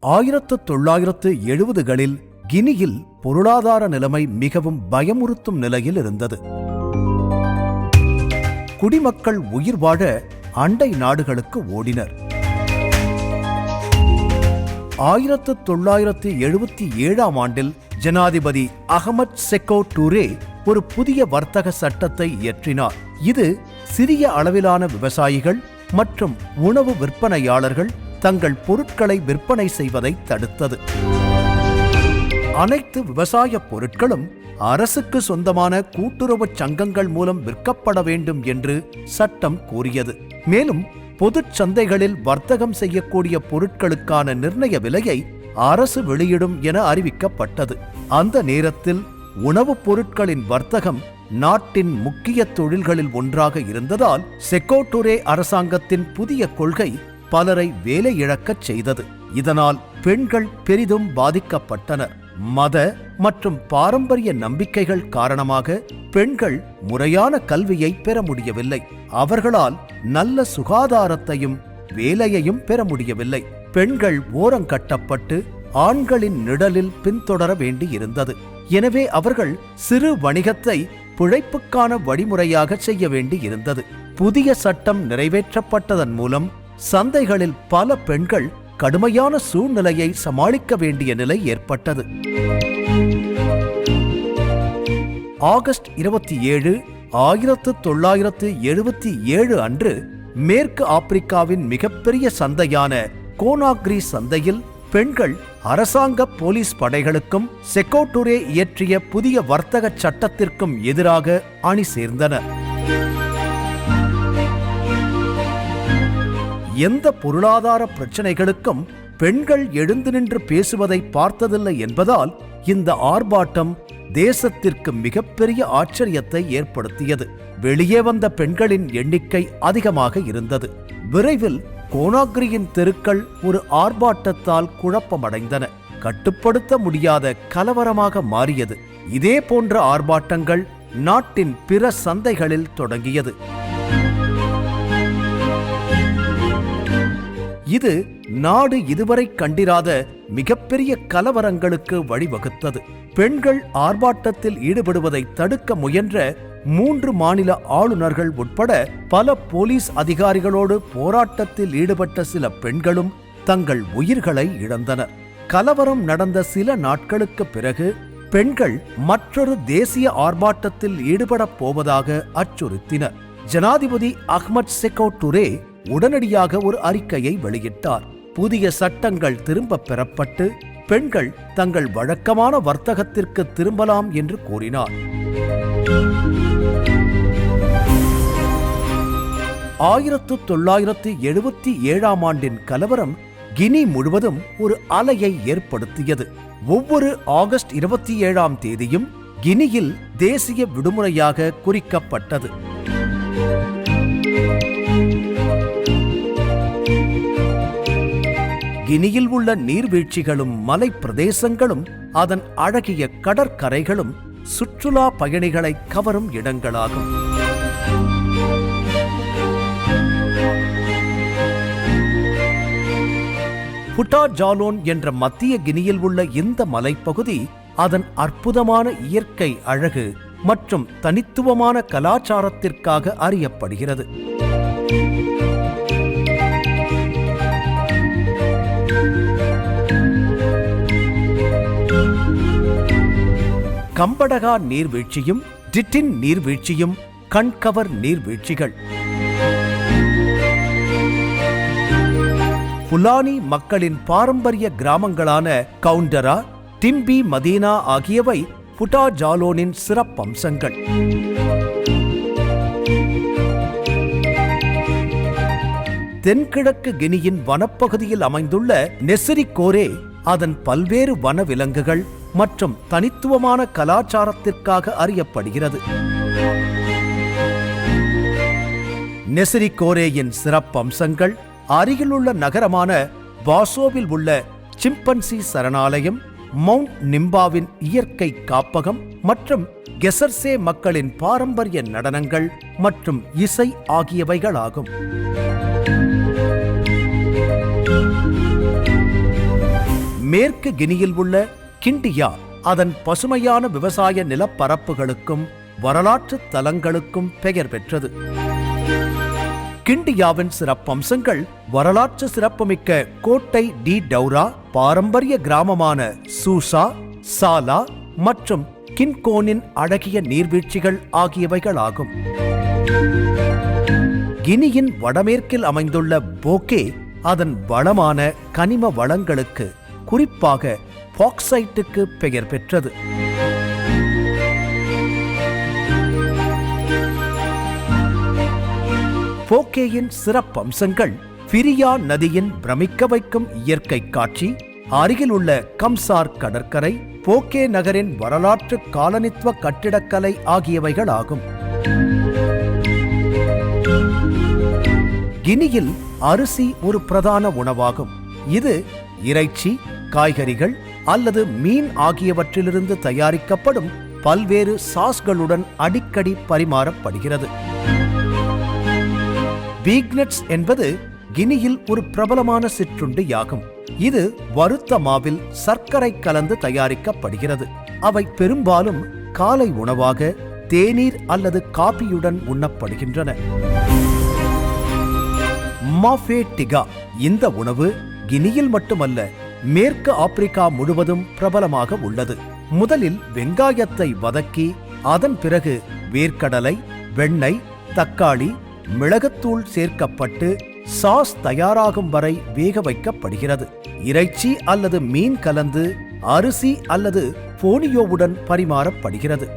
ஆயிரத்து தொள்ளாயிரத்து எழுபதுகளில் கினியில் பொருளாதார நிலைமை மிகவும் பயமுறுத்தும் நிலையில் இருந்தது. குடிமக்கள் உயிர் வாழ அண்டை நாடுகளுக்கு ஓடினர். ஆயிரத்து தொள்ளாயிரத்து எழுபத்தி ஏழாம் ஆண்டில் ஜனாதிபதி அகமத் செக்கோ டூரே ஒரு புதிய வர்த்தக சட்டத்தை இயற்றினார். இது சிறிய அளவிலான விவசாயிகள் மற்றும் உணவு விற்பனையாளர்கள் தங்கள் பொருட்களை விற்பனை செய்வதை தடுத்தது. அனைத்து விவசாய பொருட்களும் அரசுக்கு சொந்தமான கூட்டுறவுச் சங்கங்கள் மூலம் விற்கப்பட வேண்டும் என்று சட்டம் கூறியது. மேலும் பொதுச் சந்தைகளில் வர்த்தகம் செய்யக்கூடிய பொருட்களுக்கான நிர்ணய விலையை அரசு வெளியிடும் என அறிவிக்கப்பட்டது. அந்த நேரத்தில் உணவுப் பொருட்களின் வர்த்தகம் நாட்டின் முக்கிய தொழில்களில் ஒன்றாக இருந்ததால் செக்கோட்டுரே அரசாங்கத்தின் புதிய கொள்கை பலரை வேலை இழக்கச் செய்தது. இதனால் பெண்கள் பெரிதும் பாதிக்கப்பட்டனர். மத மற்றும் பாரம்பரிய நம்பிக்கைகள் காரணமாக பெண்கள் முறையான கல்வியை பெற முடியவில்லை. அவர்களால் நல்ல சுகாதாரத்தையும் வேலையையும் பெற முடியவில்லை. பெண்கள் ஓரங்கட்டப்பட்டு ஆண்களின் நிழலில் பின்தொடர வேண்டியிருந்தது. எனவே அவர்கள் சிறு வணிகத்தை பிழைப்புக்கான வழிமுறையாக செய்ய வேண்டியிருந்தது. புதிய சட்டம் நிறைவேற்றப்பட்டதன் மூலம் சந்தைகளில் பல பெண்கள் கடுமையான சூழ்நிலையை சமாளிக்க வேண்டிய நிலை ஏற்பட்டது. ஆகஸ்ட் இருபத்தி ஏழு ஆயிரத்து தொள்ளாயிரத்து எழுபத்தி ஏழு அன்று மேற்கு ஆப்பிரிக்காவின் மிகப்பெரிய சந்தையான கோனாக்ரி சந்தையில் பெண்கள் அரசாங்க போலீஸ் படைகளுக்கும் செக்கோட்டுரே இயற்றிய புதிய வர்த்தக சட்டத்திற்கும் எதிராக அணி சேர்ந்தனர் எந்த பொருளாதார பிரச்சனைகளுக்கும் பெண்கள் எழுந்து நின்று பேசுவதை பார்த்ததில்லை என்பதால் இந்த ஆர்ப்பாட்டம் தேசத்திற்கு மிகப்பெரிய ஆச்சரியத்தை ஏற்படுத்தியது. வெளியே வந்த பெண்களின் எண்ணிக்கை அதிகமாக இருந்தது. விரைவில் கோனாகிரியின் தெருக்கள் ஒரு ஆர்ப்பாட்டத்தால் குழப்பமடைந்தன. கட்டுப்படுத்த முடியாத கலவரமாக மாறியது. இதே போன்ற ஆர்ப்பாட்டங்கள் நாட்டின் பிற சந்தைகளில் தொடங்கியது. இது நாடு இதுவரை கண்டிராத மிகப்பெரிய கலவரங்களுக்கு வழிவகுத்தது. பெண்கள் ஆர்ப்பாட்டத்தில் ஈடுபடுவதை தடுக்க முயன்ற மூன்று மாநில ஆளுநர்கள் உட்பட பல போலீஸ் அதிகாரிகளோடு போராட்டத்தில் ஈடுபட்ட சில பெண்களும் தங்கள் உயிர்களை இழந்தனர். கலவரம் நடந்த சில நாட்களுக்கு பிறகு பெண்கள் மற்றொரு தேசிய ஆர்ப்பாட்டத்தில் ஈடுபடப் போவதாக அச்சுறுத்தினர். ஜனாதிபதி அஹ்மத் செகோ டுரே உடனடியாக ஒரு அறிக்கையை வெளியிட்டார். புதிய சட்டங்கள் திரும்ப பெறப்பட்டு பெண்கள் தங்கள் வழக்கமான வர்த்தகத்திற்கு திரும்பலாம் என்று கூறினார். ஆயிரத்து தொள்ளாயிரத்து எழுபத்தி ஏழாம் ஆண்டின் கலவரம் கினி முழுவதும் ஒரு அலையை ஏற்படுத்தியது. ஒவ்வொரு ஆகஸ்ட் இருபத்தி ஏழாம் தேதியும் கினியில் தேசிய விடுமுறையாக குறிக்கப்பட்டது. கினியில் உள்ள நீர்வீழ்ச்சிகளும் மலை பிரதேசங்களும் அதன் அழகிய கடற்கரைகளும் சுற்றுலா பயணிகளை கவரும் இடங்களாகும். புட்டா ஜாலோன் என்ற மத்திய கினியில் உள்ள இந்த மலைப்பகுதி அதன் அற்புதமான இயற்கை அழகு மற்றும் தனித்துவமான கலாச்சாரத்திற்காக அறியப்படுகிறது. கம்படகா நீர்வீழ்ச்சியும் டிட்டின் நீர்வீழ்ச்சியும் கண்கவர் நீர்வீழ்ச்சிகள். புலானி மக்களின் பாரம்பரிய கிராமங்களான கவுண்டரா டிம்பி மதீனா ஆகியவை புட்டா ஜாலோனின் சிறப்பம்சங்கள். தென்கிழக்கு கினியின் வனப்பகுதியில் அமைந்துள்ள நெசிரிகோரே அதன் பல்வேறு வனவிலங்குகள் மற்றும் தனித்துவமான கலாச்சாரத்திற்காக அறியப்படுகிறது. நெசிரிகோரேயின் சிறப்பம்சங்கள் அருகிலுள்ள நகரமான பாசோவில் உள்ள சிம்பன்சி சரணாலயம் மவுண்ட் நிம்பாவின் இயற்கை காப்பகம் மற்றும் கெசர்சே மக்களின் பாரம்பரிய நடனங்கள் மற்றும் இசை ஆகியவைகளாகும். மேற்கு கினியில் உள்ள கிண்டியா அதன் பசுமையான விவசாய நிலப்பரப்புகளுக்கும் வரலாற்று தலங்களுக்கும் பெயர் பெற்றது. கிண்டியாவின் சிறப்பம்சங்கள் வரலாற்று சிறப்புமிக்க கோட்டை டி டவுரா பாரம்பரிய கிராமமான சூசா சாலா மற்றும் கின்கோனின் அழகிய நீர்வீழ்ச்சிகள் ஆகியவைகளாகும். கினியின் வடமேற்கில் அமைந்துள்ள போக்கே அதன் வளமான கனிம வளங்களுக்கு குறிப்பாக பாக்சைட்டுக்கு பெயர் பெற்றது. போக்கேயின் சிறப்பம்சங்கள் பிரியா நதியின் பிரமிக்க வைக்கும் இயற்கை காட்சி அருகில் உள்ள கம்சார் கடற்கரை போக்கே நகரின் வரலாற்று காலனித்துவ கட்டிடக்கலை ஆகியவைகளாகும். கினியில் அரிசி ஒரு பிரதான உணவாகும். இது இறைச்சி காய்கறிகள் அல்லது மீன் ஆகியவற்றிலிருந்து தயாரிக்கப்படும் பல்வேறு சாஸ்களுடன் அடிக்கடி பரிமாறப்படுகிறது. பீக்னட்ஸ் என்பது கினியில் ஒரு பிரபலமான சிற்றுண்டியாகும். இது வறுத்த மாவில் சர்க்கரை கலந்து தயாரிக்கப்படுகிறது. அவை பெரும்பாலும் காலை உணவாக தேநீர் அல்லது காபியுடன் உண்ணப்படுகின்றன. மாஃபே டிகா இந்த உணவு கினியில் மட்டுமல்ல மேற்கு ஆப்பிரிக்கா முழுவதும் பிரபலமாக உள்ளது. முதலில் வெங்காயத்தை வதக்கி அதன் பிறகு வேர்க்கடலை வெண்ணெய் தக்காளி மிளகுத்தூள் சேர்க்கப்பட்டு சாஸ் தயாராகும் வரை வேக வைக்கப்படுகிறது. இறைச்சி அல்லது மீன் கலந்து அரிசி அல்லது போனியோவுடன் பரிமாறப்படுகிறது.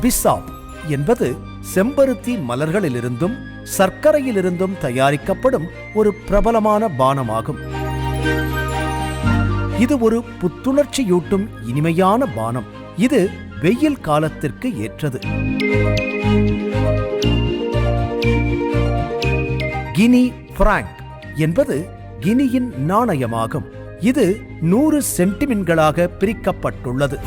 பிசாப் என்பது செம்பருத்தி மலர்களிலிருந்தும் சர்க்கரையிலிருந்தும் தயாரிக்கப்படும் ஒரு பிரபலமான பானமாகும். இது ஒரு புத்துணர்ச்சியூட்டும் இனிமையான பானம். இது வெயில் காலத்திற்கு ஏற்றது. கினி பிராங்க் என்பது கினியின் நாணயமாகும். இது நூறு சென்டிமின்களாக பிரிக்கப்பட்டுள்ளது.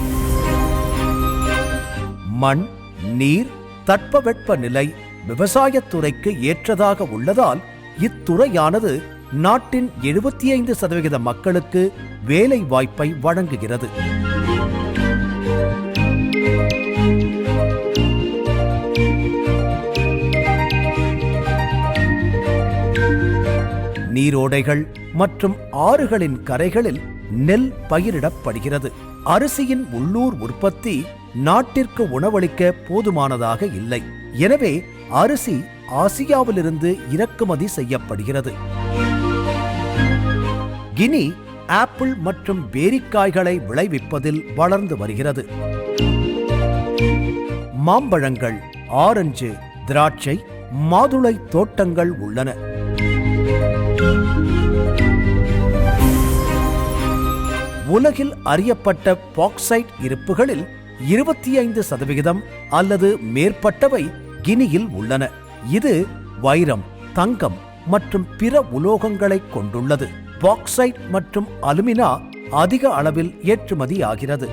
மண் நீர் தட்பவெட்ப நிலை விவசாயத்துறைக்கு ஏற்றதாக உள்ளதால் இத்துறையானது நாட்டின் எழுபத்தி ஐந்து சதவிகித மக்களுக்கு வேலை வாய்ப்பை வழங்குகிறது. நீரோடைகள் மற்றும் ஆறுகளின் கரைகளில் நெல் பயிரிடப்படுகிறது. அரிசியின் உள்ளூர் உற்பத்தி நாட்டிற்கு உணவளிக்க போதுமானதாக இல்லை. எனவே அரிசி ஆசியாவிலிருந்து இறக்குமதி செய்யப்படுகிறது. கினி ஆப்பிள் மற்றும் பேரிக்காய்களை விளைவிப்பதில் வளர்ந்து வருகிறது. மாம்பழங்கள் ஆரஞ்சு திராட்சை மாதுளை தோட்டங்கள் உள்ளன. உலகில் அறியப்பட்ட பாக்சைட் இருப்புகளில் இருபத்தி ஐந்து சதவிகிதம் அல்லது மேற்பட்டவை கினியில் உள்ளன. இது வைரம் தங்கம் மற்றும் பிற உலோகங்களை கொண்டுள்ளது. பாக்சைட் மற்றும் அலுமினா அதிக அளவில் ஏற்றுமதியாகிறது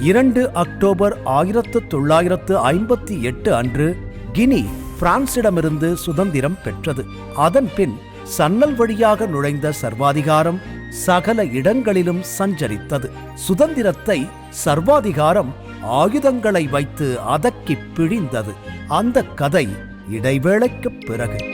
இரண்டு அக்டோபர் ஆயிரத்து தொள்ளாயிரத்து ஐம்பத்தி எட்டு அன்று கினி பிரான்சிடமிருந்து சுதந்திரம் பெற்றது. அதன் பின் சன்னல் வழியாக நுழைந்த சர்வாதிகாரம் சகல இடங்களிலும் சஞ்சரித்தது. சுதந்திரத்தை சர்வாதிகாரம் ஆயுதங்களை வைத்து அதக்கி பிழிந்தது. அந்த கதை இடைவேளைக்குப் பிறகு.